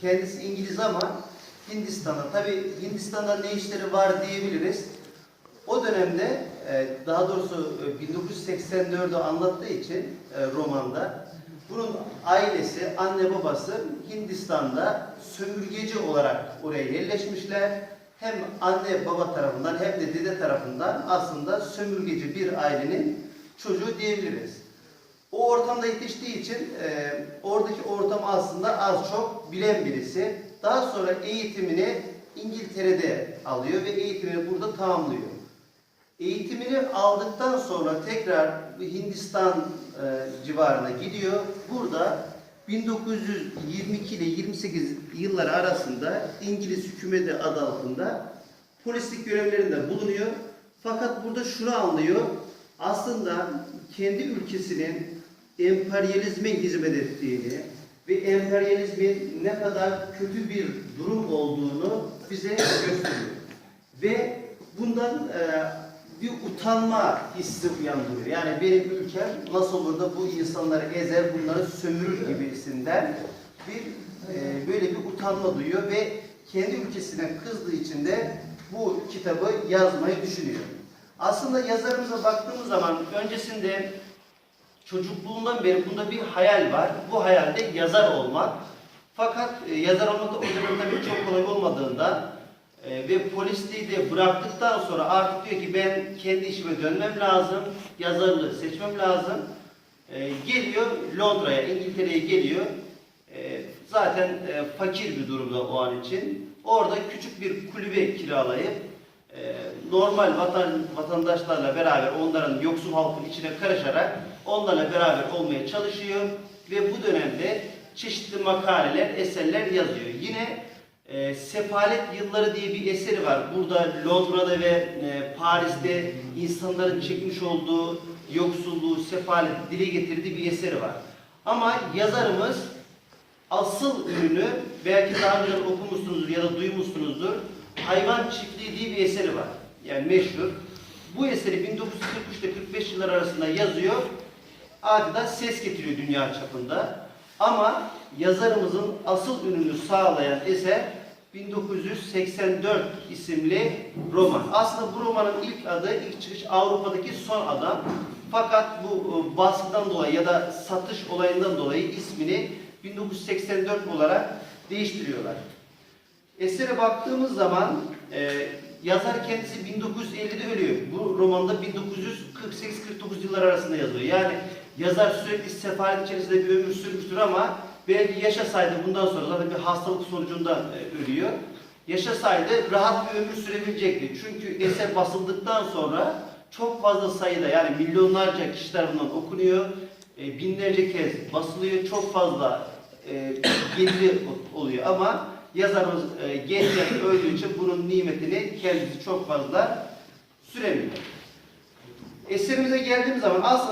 Kendisi İngiliz ama Hindistan'da. Tabi Hindistan'da ne işleri var diyebiliriz. O dönemde e, daha doğrusu e, 1984'ü anlattığı için e, romanda bunun ailesi, anne babası Hindistan'da sömürgeci olarak oraya yerleşmişler. Hem anne baba tarafından hem de dede tarafından aslında sömürgeci bir ailenin çocuğu diyebiliriz. Ortamda yetiştiği için e, oradaki ortam aslında az çok bilen birisi. Daha sonra eğitimini İngiltere'de alıyor ve eğitimini burada tamamlıyor. Eğitimini aldıktan sonra tekrar Hindistan e, civarına gidiyor. Burada 1922 ile 28 yılları arasında İngiliz hükümeti adı altında polislik görevlerinde bulunuyor. Fakat burada şunu anlıyor. Aslında kendi ülkesinin emperyalizme hizmet ettiğini ve emperyalizmin ne kadar kötü bir durum olduğunu bize gösteriyor. Ve bundan e, bir utanma hissi uyandırıyor. Yani benim ülkem nasıl olur da bu insanları ezer, bunları sömürür gibisinden bir e, böyle bir utanma duyuyor ve kendi ülkesine kızdığı için de bu kitabı yazmayı düşünüyor. Aslında yazarımıza baktığımız zaman öncesinde çocukluğundan beri bunda bir hayal var. Bu hayalde yazar olmak. Fakat e, yazar olmak da o dönem tabii çok kolay olmadığından e, ve polisliği de bıraktıktan sonra artık diyor ki ben kendi işime dönmem lazım, yazarlığı seçmem lazım. E, geliyor Londra'ya, İngiltere'ye geliyor. E, zaten e, fakir bir durumda o an için. Orada küçük bir kulübe kiralayıp e, normal vatan, vatandaşlarla beraber onların yoksul halkın içine karışarak onlarla beraber olmaya çalışıyor ve bu dönemde çeşitli makaleler, eserler yazıyor. Yine e, Sefalet Yılları diye bir eseri var. Burada Londra'da ve e, Paris'te insanların çekmiş olduğu yoksulluğu, sefalet dile getirdiği bir eseri var. Ama yazarımız asıl ürünü belki daha önce okumuşsunuzdur ya da duymuşsunuzdur. Hayvan Çiftliği diye bir eseri var. Yani meşhur. Bu eseri 1943 ile 45 yıllar arasında yazıyor. Adeta ses getiriyor dünya çapında. Ama yazarımızın asıl ününü sağlayan eser 1984 isimli roman. Aslında bu romanın ilk adı, ilk çıkış Avrupa'daki son adam. Fakat bu e, baskıdan dolayı ya da satış olayından dolayı ismini 1984 olarak değiştiriyorlar. Esere baktığımız zaman e, yazar kendisi 1950'de ölüyor. Bu romanda 1948-49 yıllar arasında yazıyor. Yani yazar sürekli sefalet içerisinde bir ömür sürmüştür ama belki yaşasaydı bundan sonra zaten bir hastalık sonucundan e, ölüyor. Yaşasaydı rahat bir ömür sürebilecekti. Çünkü eser basıldıktan sonra çok fazla sayıda yani milyonlarca kişi tarafından okunuyor. E, binlerce kez basılıyor. Çok fazla e, geliri oluyor ama yazarımız e, gençken öldüğü için bunun nimetini kendisi çok fazla süremiyor. Eserimize geldiğimiz zaman aslında